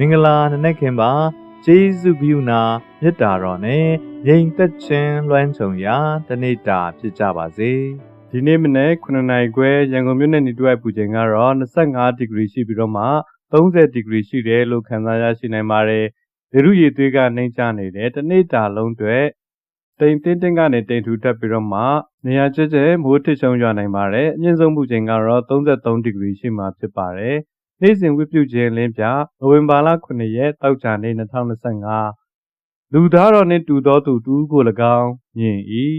မင်္ဂလာနနက်ခင်ပါကျေးဇူးပြုနာမေတ္တာတော်နဲ့ငြိမ်သက်ခြင်းလွှမ်းခြုံရာတနေ့တာဖြစ်ကြပါစေဒီနေ့မနေ့9နိုင်ခွဲရန်ကုန်မြို့နယ်နေတွဲပူချိန်ကတော့25ဒီဂရီရှိပြီးတော့မှ30ဒီဂရီရှိတယ်လို့ခန့်မှန်းရရှိနိုင်ပါတယ်။လေရုရည်သွေးကနှိမ့်ချနေတယ်တနေ့တာလုံးအတွက်တိမ်တင်းတင်းကနေတိမ်ထူတက်ပြီးတော့မှနေရာကျကျမိုးထစ်ချုံရွာနိုင်ပါတယ်။အမြင့်ဆုံးပူချိန်ကတော့33ဒီဂရီရှိမှဖြစ်ပါတယ်။ နေ့စဉ်ဝိပုခြင်းလင်းပြနိုဝင်ဘာလ9ရက်တောက်ကြနေ့2025လူသားတော်နှင့်တူသောသူတူကို၎င်းမြင်၏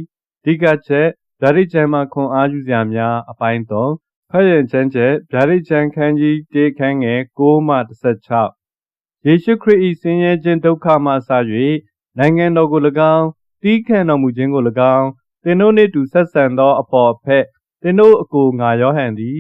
ဒီကချက်ဓာရိချမ်းမှာခွန်အားယူစရာများအပိုင်း3ဖတ်ရင်ချမ်းချက်ဓာရိချမ်းခန်းကြီးတေခန်းငယ်6မှ16ယေရှုခရစ်၏ဆင်းရဲခြင်းဒုက္ခမှစ၍နိုင်ငံတော်ကို၎င်းတီးခံတော်မူခြင်းကို၎င်းသင်တို့နှင့်တူဆက်ဆံသောအပေါ်ဖက်သင်တို့အကိုငါယောဟန်သည်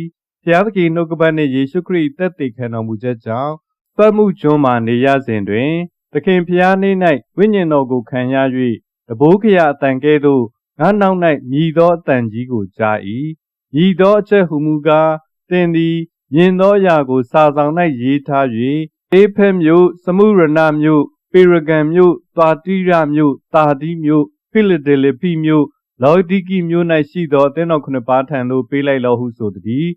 ဖျားသခင်နှုတ်ကပတ်နှင့်ယေရှုခရစ်သက်သေခံတော်မူချက်ကြောင့်ပတ်မှုကျွန်းမှနေရစဉ်တွင် သခင်ဖျားနေ၌ဝိညာဉ်တော်ကိုခံရ၍တဘိုးခရအတန်ကဲ့သို့ငါနောက်၌မြည်သောအတန်ကြီးကိုကြား၏မြည်သောအချက်ဟုမူကားသင်သည်မြင်သောအရာကိုစာဆောင်၌ရေးထား၍အေဖက်မြို့စမုရဏမြို့ပေရဂံမြို့သွာတိရမြို့တာတိမြို့ဖိလဒေလဖိမြို့လော်ဒီကီမြို့၌ရှိသောအသင်းတော်ခုနှစ်ပါးထံသို့ပေးလိုက်လောဟုဆိုသည်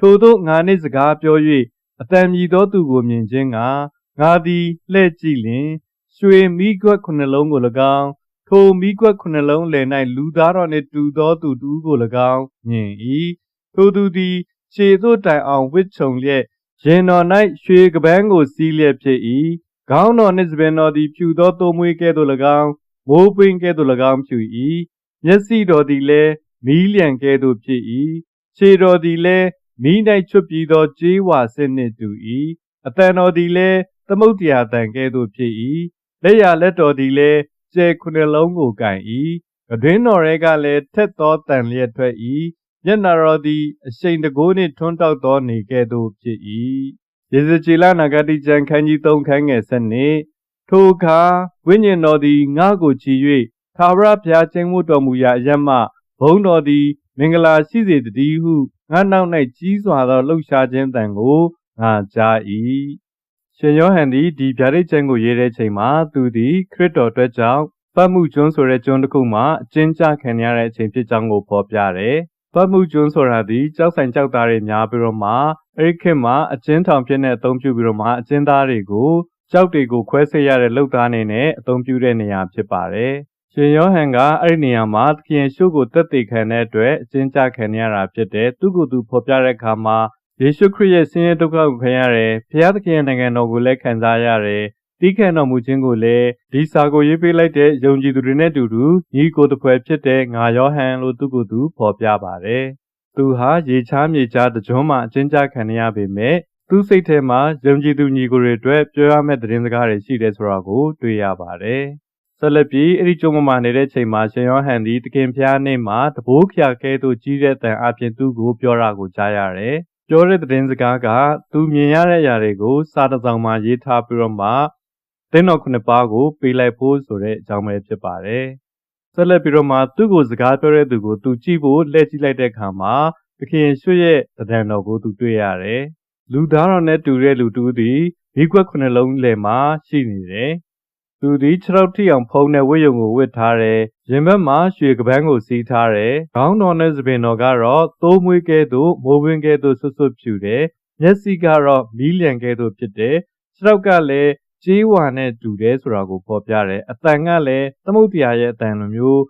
ထို့သောငါနှင့်စကားပြော၍အတန်မြည်သောသူကိုမြင်ခြင်းကငါသည်လှဲ့ကြည့်လျင်ရွှေမိကွက်ခုနှလုံးကို၎င်းထိုမိကွက်ခုနှလုံးလယ်၌လူသားတော်နှင့်တူသောသူတူကို၎င်းမြင်၏ထိုသူသည်ခြေသို့တိုင်အောင်ဝစ်ချုံလျက်ရင်တော်၌ရွှေကပန်းကိုစီးလျက်ဖြစ်၏ခေါင်းတော်နှင့်စပင်တော်သည်ဖြူသောသိုးမွေးကဲ့သို့၎င်းမိုးပင်ကဲ့သို့၎င်းဖြူ၏မျက်စိတော်သည်လည်းမီးလျံကဲ့သို့ဖြစ်၏ခြေတော်သည်လည်း မိ၌ချွတ်ပြီးသောကြေးဝါစစ်နှင့်တူ၏အတန်တော်သည်လည်းသမုတ်တရားတန်ကဲ့သို့ဖြစ်၏လက်ရလက်တော်သည်လည်းကျဲခုနှလုံးကိုကင်၏အတွင်းတော်ရဲကလည်းထက်သောတန်လျက်ထွက်၏မျက်နာတော်သည်အရှိန်တကိုးနှင့်ထွန်းတောက်သောနေကဲ့သို့ဖြစ်၏ယေဇကျေလနာဂတိကျမ်းခန်းကြီး3ခန်းငယ်7နှစ်ထိုအခါဝိညာဉ်တော်သည်ငါ့ကိုချီ၍သာဝရဘုရားကျင့်ဝတ်တော်မူရာအရမဘုံတော်သည် မင်္ဂလာရှိစေတည်းဟု ငါနောက်၌ကြီးစွာသောလှုပ်ရှားခြင်းတန်ကိုငါကြား၏ရှင်ယောဟန်သည်ဒီဗျာဒိတ်ကျမ်းကိုရေးတဲ့ချိန်မှာသူသည်ခရစ်တော်အတွက်ကြောင့်ပတ်မှုကျွန်းဆိုတဲ့ကျွန်းတစ်ခုမှာအကျဉ်းချခံရတဲ့အချိန်ဖြစ်ကြောင်းကိုဖော်ပြတယ်။ပတ်မှုကျွန်းဆိုတာဒီကြောက်ဆိုင်ကြောက်သားတွေများပြီးတော့မှအဲ့ဒီခေတ်မှာအကျဉ်းထောင်ဖြစ်တဲ့အသုံးပြုပြီးတော့မှအကျဉ်းသားတွေကိုကြောက်တွေကိုခွဲစိတ်ရတဲ့လုပ်သားအနေနဲ့အသုံးပြုတဲ့နေရာဖြစ်ပါတယ်။ ရှင်ယောဟန်ကအဲ့ဒီနေရာမှာသခင်ရှုကိုတက်သေးခံတဲ့အတွက်အကျဉ်းချခံရတာဖြစ်တဲ့သူ့ကိုယ်သူဖော်ပြတဲ့အခါမှာယေရှုခရစ်ရဲ့ဆင်းရဲဒုက္ခကိုခံရတယ်။ဖခင်သခင်ရဲ့နိုင်ငံတော်ကိုလည်းခံစားရတယ်။တီးခံတော်မူခြင်းကိုလည်းဒီစာကိုရေးပေးလိုက်တဲ့ယုံကြည်သူတွေနဲ့အတူတူညီကိုယ်တပွဲဖြစ်တဲ့ငါယောဟန်လို့သူ့ကိုယ်သူဖော်ပြပါတယ်။သူဟာရေချားမြေချားတကြွမှာအကျဉ်းချခံရပေမဲ့သူ့စိတ်ထဲမှာယုံကြည်သူညီကိုတွေအတွက်ပြောရမယ့်သတင်းစကားတွေရှိတယ်ဆိုတာကိုတွေ့ရပါတယ်။ ဆက်လက်ပြီးအဲ့ဒီကျုံမမှာနေတဲ့ချိန်မှာရှင်ယောဟန်သည်တခင်ဖျားနေမှာတဘိုးခရာကဲသို့ကြီးတဲ့တန်အပြင်သူ့ကိုပြောတာကိုကြားရတယ်။ပြောတဲ့သတင်းစကားကသူမြင်ရတဲ့အရာတွေကိုစာတစ်စောင်မှာရေးထားပြီးတော့မှတင်းတော်ခုနှစ်ပါးကိုပေးလိုက်ဖို့ဆိုတဲ့အကြောင်းပဲဖြစ်ပါတယ်။ဆက်လက်ပြီးတော့မှသူ့ကိုစကားပြောတဲ့သူကိုသူကြည့်ဖို့လှည့်ကြည့်လိုက်တဲ့အခါမှာသခင်ရွှေရဲ့တံတော်ကိုသူတွေ့ရတယ်။လူသားတော်နဲ့တူတဲ့လူတူသည်မိကွက်ခုနှစ်လုံးလယ်မှာရှိနေတယ်။ သူသည်ခြေထောက်ထိအောင်ဖုံးတဲ့ဝိယုံကိုဝတ်ထားတယ်။ရင်ဘတ်မှာရွှေကပန်းကိုစီးထားတယ်။ခေါင်းတော်နဲ့စပင်တော်ကတော့သိုးမွေးကဲ့သို့မိုးပင်ကဲ့သို့ဆွတ်ဆွတ်ဖြူတယ်။မျက်စိကတော့မီးလျံကဲ့သို့ဖြစ်တယ်။ခြေထောက်ကလည်းကြေးဝါနဲ့တူတယ်ဆိုတာကိုဖော်ပြတယ်။အတန်ကလည်းသမုတ်တရားရဲ့အတန်လိုမျိုး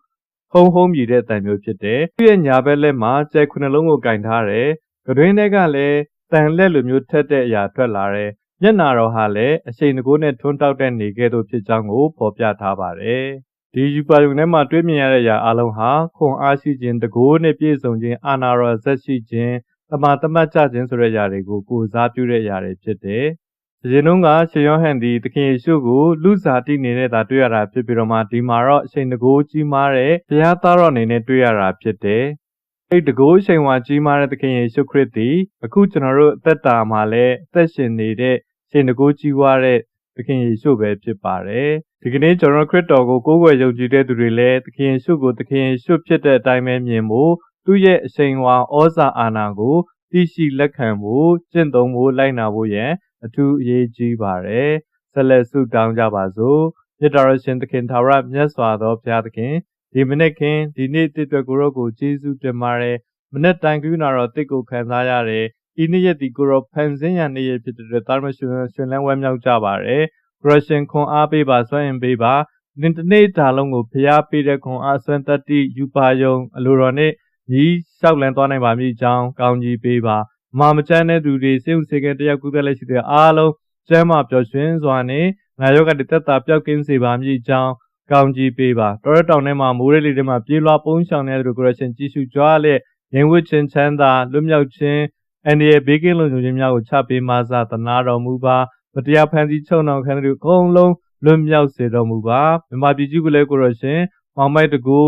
ဟုံးဟုံးမြည်တဲ့အတန်မျိုးဖြစ်တယ်။သူ့ရဲ့ညာဘက်လက်မှာကျဲခုနှလုံးကိုကင်ထားတယ်။ကတွင်းထဲကလည်းတန်လက်လိုမျိုးထက်တဲ့အရာထွက်လာတယ်။ မျက်နာတော်ဟာလည်းအချိန်တကိုးနဲ့ထွန်းတောက်တဲ့နေကဲ့သို့ဖြစ်ကြောင်းကိုဖော်ပြထားပါတယ်။ဒီယူပါယုံထဲမှာတွေ့မြင်ရတဲ့အရာအလုံးဟာခွန်အားရှိခြင်းတကိုးနဲ့ပြည့်စုံခြင်းအာနာရောဇက်ရှိခြင်းတမာတမတ်ကြခြင်းဆိုတဲ့အရာတွေကိုကိုယ်စားပြုတဲ့အရာတွေဖြစ်တယ်။အရင်တုန်းကရှင်ယောဟန်ဒီသခင်ယေရှုကိုလူစားတိနေတဲ့သာတွေ့ရတာဖြစ်ပြီးတော့မှဒီမှာတော့အချိန်တကိုးကြီးမားတဲ့ဘုရားသားတော်အနေနဲ့တွေ့ရတာဖြစ်တယ်။အဲ့တကိုးအချိန်ဝါကြီးမားတဲ့သခင်ယေရှုခရစ်သည်အခုကျွန်တော်တို့အသက်တာမှာလည်းအသက်ရှင်နေတဲ့ ရှင်တကိုးကြီးဝါတဲ့သခင်ယေရှုပဲဖြစ်ပါတယ်။ဒီကနေ့ကျွန်တော်ခရစ်တော်ကိုကိုးကွယ်ယုံကြည်တဲ့သူတွေလည်းသခင်ယေရှုကိုသခင်ယေရှုဖြစ်တဲ့အတိုင်းပဲမြင်ဖို့သူ့ရဲ့အချိန်ဝါဩဇာအာဏာကိုသိရှိလက်ခံဖို့ကျင့်သုံးဖို့လိုက်နာဖို့ရန်အထူးအရေးကြီးပါတယ်ဆက်လက်ဆုတောင်းကြပါစို့မြတ်တော်ရှင်သခင်သာရမြတ်စွာသောဘုရားသခင်ဒီမနေ့ခင်ဒီနေ့တစ်အတွက်ကိုရောကိုကျေးဇူးတင်ပါတယ်မနေ့တိုင်ကယူနာတော်တစ်ကိုခံစားရတယ် ဤနေ့ရက်ဒီကိုရောဖန်ဆင်းရနေ့ရက်ဖြစ်တဲ့အတွက်တာမရှင်ရှင်လန်းဝဲမြောက်ကြပါတယ်ကရရှင်ခွန်အားပေးပါဆွမ်းရင်ပေးပါဒီတနေ့တာလုံးကိုဖျားပေးတဲ့ခွန်အားဆွမ်းတတ္တိယူပါယုံအလိုတော်နဲ့ညီလျှောက်လန်းသွားနိုင်ပါမည်အကြောင်းကောင်းကြီးပေးပါမာမချမ်းတဲ့သူတွေစေုံစေကတယောက်ကူးသက်လက်ရှိတဲ့အားလုံးကျမ်းမာပျော်ရွှင်စွာနဲ့ငါယောဂတသက်တာပျောက်ကင်းစေပါမည်အကြောင်းကောင်းကြီးပေးပါတော်ရတောင်ထဲမှာမိုးရဲလေးတွေမှာပြေးလွှားပုံးရှောင်နေတဲ့သူကိုရရှင်ကြည်ရှုကြွားလက်ရင်ဝတ်ခြင်းချမ်းသာလွတ်မြောက်ခြင်း အန္တရာယ်ဘေးကင်းလုံခြုံခြင်းများကိုချပေးမဆသနာတော်မူပါမတရားဖန်ဆီးချုပ်နှောင်ခံတဲ့သူအကုန်လုံးလွတ်မြောက်စေတော်မူပါမြမပြည်ကြီးကိုလည်းကိုရရှင်မောင်မိုက်တကူ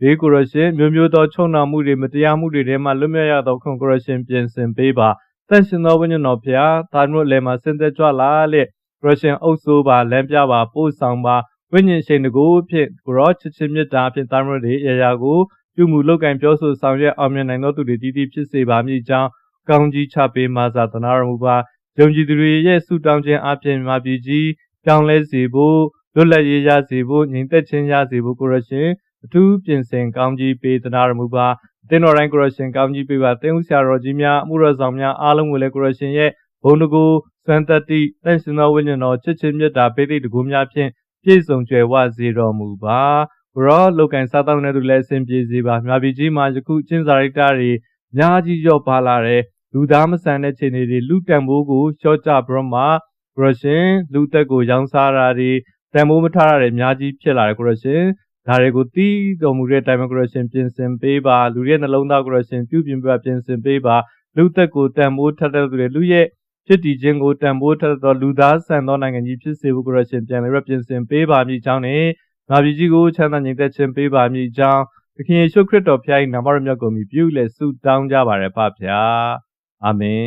ဘေးကိုရရှင်မျိုးမျိုးသောချုံနှောင်မှုတွေမတရားမှုတွေထဲမှလွတ်မြောက်ရသောခွန်ကိုရရှင်ပြင်ဆင်ပေးပါတန်ရှင်သောဝိညာဉ်တော်ဖျားတာတို့လည်းမှာစင်သက်ကြွလာလက်ရရှင်အုပ်ဆိုးပါလမ်းပြပါပို့ဆောင်ပါဝိညာဉ်ရှိန်တကူဖြင့်ကိုရောချစ်ချင်းမြတ်တာဖြင့်တာတို့တွေအရာရာကိုပြုမှုလောက်ကင်ပြောဆိုဆောင်ရွက်အောင်မြင်နိုင်သောသူတွေတည်တည်ဖြစ်စေပါမည်ကြောင်း ကောင်းကြီးချပေးမဆာသနာတော်မူပါယုံကြည်သူတွေရဲ့ဆုတောင်းခြင်းအပြင်မြပြည်ကြီးပြောင်းလဲစေဖို့လွတ်လပ်ရေးရစေဖို့ညီသက်ချင်းရစေဖို့ကိုရရှင်အထူးပြင်ဆင်ကောင်းကြီးပေးသနာတော်မူပါတင်းတော်တိုင်းကိုရရှင်ကောင်းကြီးပေးပါတင်းဦးဆရာတော်ကြီးများအမှုရဆောင်များအားလုံးကိုလည်းကိုရရှင်ရဲ့ဘုံတကူစံတတိတန့်ရှင်သောဝိညာဉ်တော်ချစ်ချင်းမြတ်တာပေးသည့်တကူများဖြင့်ပြည့်စုံကြွယ်ဝစေတော်မူပါဘရောလောကန်စားတောင်းတဲ့သူလည်းအစဉ်ပြေစေပါမြပြည်ကြီးမှာယခုချင်းစာရိတ္တတွေအများကြီးရော့ပါလာတဲ့ လူသားမဆန်တဲ့ခြေနေတွေလူတံမိုးကိုရှော့ကြဘရောမှာကိုရရှင်လူသက်ကိုရောင်းစားတာတွေတံမိုးမထားရတဲ့အများကြီးဖြစ်လာတယ်ကိုရရှင်ဒါတွေကိုတီးတော်မူတဲ့တိုင်မကိုရရှင်ပြင်ဆင်ပေးပါလူရဲ့နှလုံးသားကိုရရှင်ပြုပြင်ပြပြင်ဆင်ပေးပါလူသက်ကိုတံမိုးထက်တဲ့သူတွေလူရဲ့ဖြစ်တည်ခြင်းကိုတံမိုးထက်သောလူသားဆန်သောနိုင်ငံကြီးဖြစ်စေဖို့ကိုရရှင်ပြန်လည်ပြင်ဆင်ပေးပါမည်ကြောင်းနဲ့ငါပြည်ကြီးကိုချမ်းသာငြိမ်သက်ခြင်းပေးပါမည်ကြောင်းသခင်ယေရှုခရစ်တော်ဖခင်၏နာမတော်မြတ်ကိုမြည်ပြုလေဆုတောင်းကြပါရပါဗျာ အာမင်